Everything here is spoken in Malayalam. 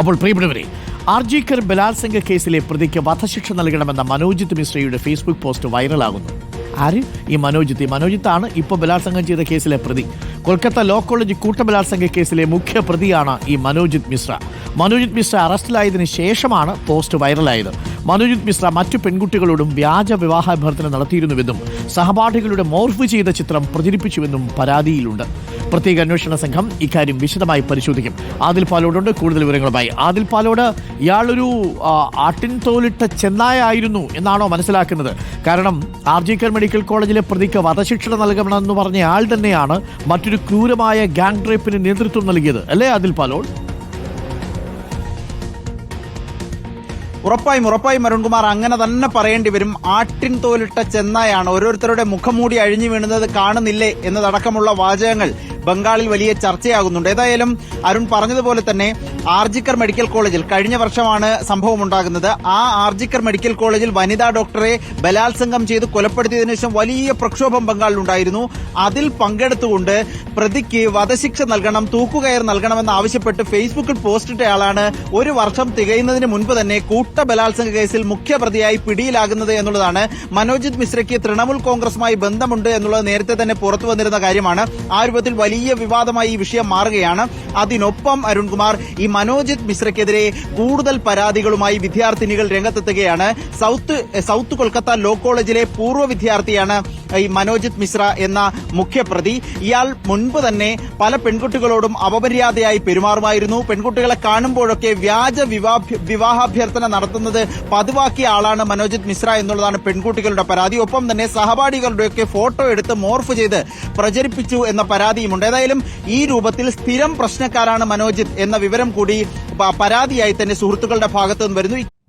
അപ്പോൾ പ്രിയപ്പെട്ടവരെ ആർജിക്കർ ബലാത്സംഗ കേസിലെ പ്രതിക്ക് വധശിക്ഷ നൽകണമെന്ന മനോജിത് മിശ്രയുടെ ഫേസ്ബുക്ക് പോസ്റ്റ് വൈറലാകുന്നു. ആര്? ഈ മനോജിത്ത്. ഈ മനോജിത്താണ് ഇപ്പോൾ ബലാത്സംഗം ചെയ്ത കേസിലെ പ്രതി. കൊൽക്കത്ത ലോ കോളേജ് കൂട്ടബലാത്സംഗ കേസിലെ മുഖ്യ പ്രതിയാണ് ഈ മനോജിത് മിശ്ര. മനോജിത് മിശ്ര അറസ്റ്റിലായതിനു ശേഷമാണ് പോസ്റ്റ് വൈറലായത്. മനോജിത് മിശ്ര മറ്റു പെൺകുട്ടികളോടും വ്യാജ വിവാഹാഭ്യർത്ഥന നടത്തിയിരുന്നുവെന്നും സഹപാഠികളുടെ മോർഫ് ചെയ്ത ചിത്രം പ്രചരിപ്പിച്ചുവെന്നും പരാതിയിലുണ്ട്. പ്രത്യേക അന്വേഷണ സംഘം ഇക്കാര്യം വിശദമായി പരിശോധിക്കും. ആദിൽ പാലോടുണ്ട്. കൂടുതൽ വിവരങ്ങളുമായി ആദിൽ പാലോട്. ഇയാളൊരു ആട്ടിൻതോലിട്ട ആട്ടിൻ തോലിട്ട ചെന്നായ ആയിരുന്നു എന്നാണോ മനസ്സിലാക്കുന്നത്. കാരണം ആർ ജി മെഡിക്കൽ കോളേജിലെ പ്രതിക്ക് വധശിക്ഷ നൽകണമെന്ന് പറഞ്ഞ ആൾ തന്നെയാണ് മറ്റൊരു ക്രൂരമായ ഗാങ് റേപ്പിന് നേതൃത്വം നൽകിയത്. അല്ലേ ആദിൽ പാലോട്? ഉറപ്പായും ഉറപ്പായും അരുൺകുമാർ അങ്ങനെ തന്നെ പറയേണ്ടി വരും. ആട്ടിൻ തോലിട്ട ചെന്നായാണ് ഓരോരുത്തരുടെ മുഖം മൂടി അഴിഞ്ഞു വീണുന്നത് കാണുന്നില്ലേ എന്നതടക്കമുള്ള വാചകങ്ങൾ. ബംഗാളിൽ വലിയ ചർച്ചയാകുന്നുണ്ട്. ഏതായാലും അരുൺ പറഞ്ഞതുപോലെ തന്നെ ആർജിക്കർ മെഡിക്കൽ കോളേജിൽ കഴിഞ്ഞ വർഷമാണ് സംഭവം ഉണ്ടാകുന്നത് ആ ആർജിക്കർ മെഡിക്കൽ കോളേജിൽ വനിതാ ഡോക്ടറെ ബലാത്സംഗം ചെയ്ത് കൊലപ്പെടുത്തിയതിനു ശേഷം വലിയ പ്രക്ഷോഭം ബംഗാളിൽ ഉണ്ടായിരുന്നു. അതിൽ പങ്കെടുത്തുകൊണ്ട് പ്രതിക്ക് വധശിക്ഷ നൽകണം തൂക്കുകയർ നൽകണമെന്ന് ആവശ്യപ്പെട്ട് ഫേസ്ബുക്കിൽ പോസ്റ്റിട്ടയാളാണ് ഒരു വർഷം തികയുന്നതിന് മുൻപ് തന്നെ കൂട്ട ബലാത്സംഗ കേസിൽ മുഖ്യപ്രതിയായി പിടിയിലാകുന്നത് എന്നുള്ളതാണ്. മനോജിത് മിശ്രയ്ക്ക് തൃണമൂൽ കോൺഗ്രസുമായി ബന്ധമുണ്ട് എന്നുള്ളത് നേരത്തെ തന്നെ പുറത്തു വന്നിരുന്ന കാര്യമാണ്. ആ രൂപത്തിൽ വലിയ വിവാദമായി ഈ വിഷയം മാറുകയാണ്. അതിനൊപ്പം അരുൺകുമാർ ഈ മനോജിത് മിശ്രയ്ക്കെതിരെ കൂടുതൽ പരാതികളുമായി വിദ്യാർത്ഥിനികൾ രംഗത്തെത്തുകയാണ്. സൗത്ത് സൗത്ത് കൊൽക്കത്ത ലോ കോളേജിലെ പൂർവ വിദ്യാർത്ഥിയാണ് ഈ മനോജിത് മിശ്ര എന്ന മുഖ്യപ്രതി. ഇയാൾ മുൻപ് തന്നെ പല പെൺകുട്ടികളോടും അപമര്യാദയായി പെരുമാറുമായിരുന്നു. പെൺകുട്ടികളെ കാണുമ്പോഴൊക്കെ വ്യാജ വിവാഹ- വിവാഹാഭ്യർത്ഥന നടത്തുന്നത് പതിവാക്കിയ ആളാണ് മനോജിത് മിശ്ര എന്നുള്ളതാണ് പെൺകുട്ടികളുടെ പരാതി. ഒപ്പം തന്നെ സഹപാഠികളുടെയൊക്കെ ഫോട്ടോ എടുത്ത് മോർഫ് ചെയ്ത് പ്രചരിപ്പിച്ചു എന്ന പരാതിയുമുണ്ട്. ഏതായാലും ഈ രൂപത്തിൽ സ്ഥിരം പ്രശ്നക്കാരാണ് മനോജിത് എന്ന വിവരം കൂടി പരാതിയായി തന്നെ സുഹൃത്തുക്കളുടെ ഭാഗത്തു നിന്ന് വരുന്നു.